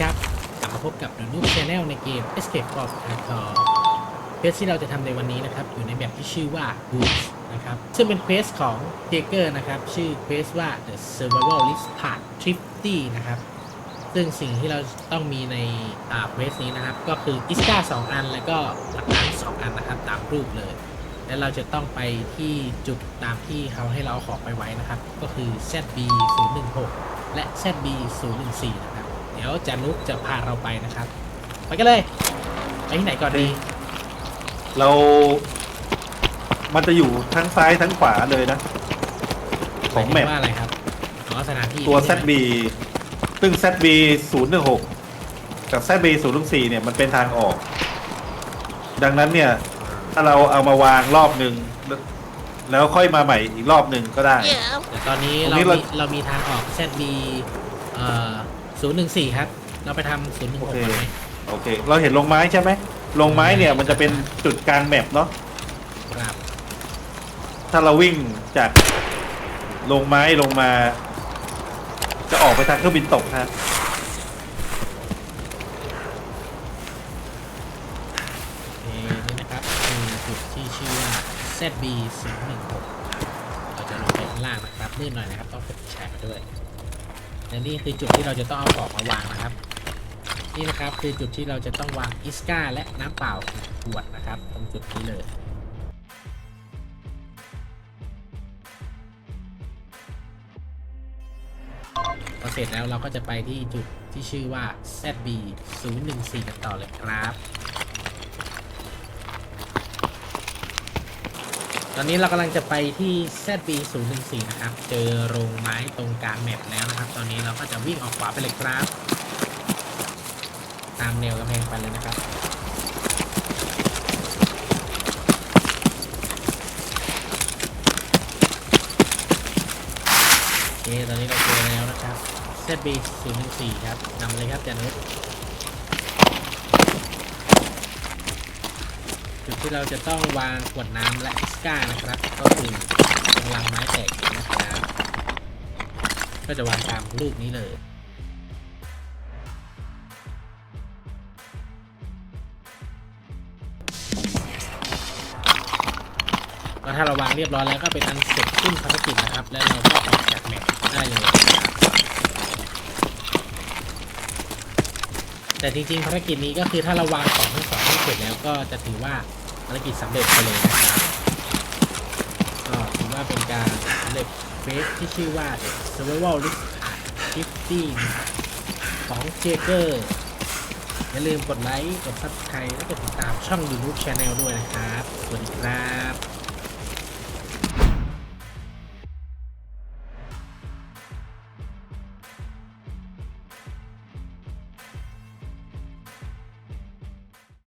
ครับ กลับมาพบกับ The Noob Channel ในเกม Escape from Tarkov เควสที่เราจะทำในวันนี้นะครับ อยู่ในแบบที่ชื่อว่า Woods นะครับ ซึ่งเป็นเควสของ j a g e r นะครับ ชื่อเควสว่า The Survivalist Part Thrifty นะครับ ซึ่งสิ่งที่เราต้องมีในเควสนี้นะครับ ก็คืออิสกา2 อัน แล้วก็หลักฐาน2 อันนะครับ ตามรูปเลยและเราจะต้องไปที่จุดตามที่เขาให้เราเอาของไปไว้นะครับ ก็คือ ZB 0 1 6และ ZB 0 1 4นะครับ เดี๋ยวจานุกจะพาเราไปนะครับ ไปกันเลย ไปที่ไหนก่อนดี เรา มันจะอยู่ทั้งซ้ายทั้งขวาเลยนะ ของแมหายปถึว่าอะไรครับอ๋อสถานที่ตัว ใช่ไหม ZB ซึ่ง ZB 0 1 6 กับ ZB 0 1 4เนี่ยมันเป็นทางออก ดังนั้นเนี่ย ถ้าเราเอามาวางรอบหนึ่งแล้วแล้วค่อยมาใหม่อีกรอบหนึ่งก็ได้ แต่ตอนนี้ตรงเรานี้มีเราเรามีทางออก ZB เอ่อ 014ครับ เราไปทำ016โอเคกันไหมโอเค เราเห็นลงไม้ใช่ไหมลงไม้เนี่ยมันจะเป็นจุดกลางแมปเนาะ ครับถ้าเราวิ่งจากลงไม้ลงมา จะออกไปทางเครื่องบินตกฮะโอเคนี่นะครับคือจุดที่ชื่อว่า ZB 016เราจะลงไปข้างล่างนะครับมืดหน่อยนะครับต้องเปิดแชร์มาด้วย และนี่คือจุดที่เราจะต้องเอาของมาวางนะครับ นี่นะครับคือจุดที่เราจะต้องวางอิสกาและน้ำเปล่าขวดนะครับ ตรงจุดนี้เลยพอเสร็จแล้วเราก็จะไปที่จุดที่ชื่อว่า ZB 014กันต่อเลยครับ ตอนนี้เรากำลังจะไปที่ ZB 014นะครับ เจอโรงไม้ตรงกลางแมปแล้วนะครับ ตอนนี้เราก็จะวิ่งออกขวาไปเลยครับ ตามแนวกำแพงไปเลยนะครับ โอเค ตอนนี้เราเจอแล้วนะครับ ZB 014ครับนำเลยครับจานุษ จุดที่เราจะต้องวางขวดน้ำและอิสกานะครับ ก็คือตรงลังไม้แตกนะครับ ก็จะวางตามรูปนี้เลยก็ถ้าเราวางเรียบร้อยแล้วก็เป็นอันเสร็จสิ้นภารกิจนะครับ แล้วเราก็ออกจากแมปได้เลยนะครับแต่จริงๆภารกิจนี้ก็คือถ้าเราวางของทั้งสองให้เสร็จแล้วก็จะถือว่า ภารกิจสำเร็จไปเลยนะครับก็ถือว่าเป็นการสำเร็จเฟสที่ชื่อว่า Survival r i s k 50ของเจเกอร์อย่าลืมกดไลค์ กด Subscribe และกดติดตามช่อง YouTube Channel ด้วยนะครับ สวัสดีครับ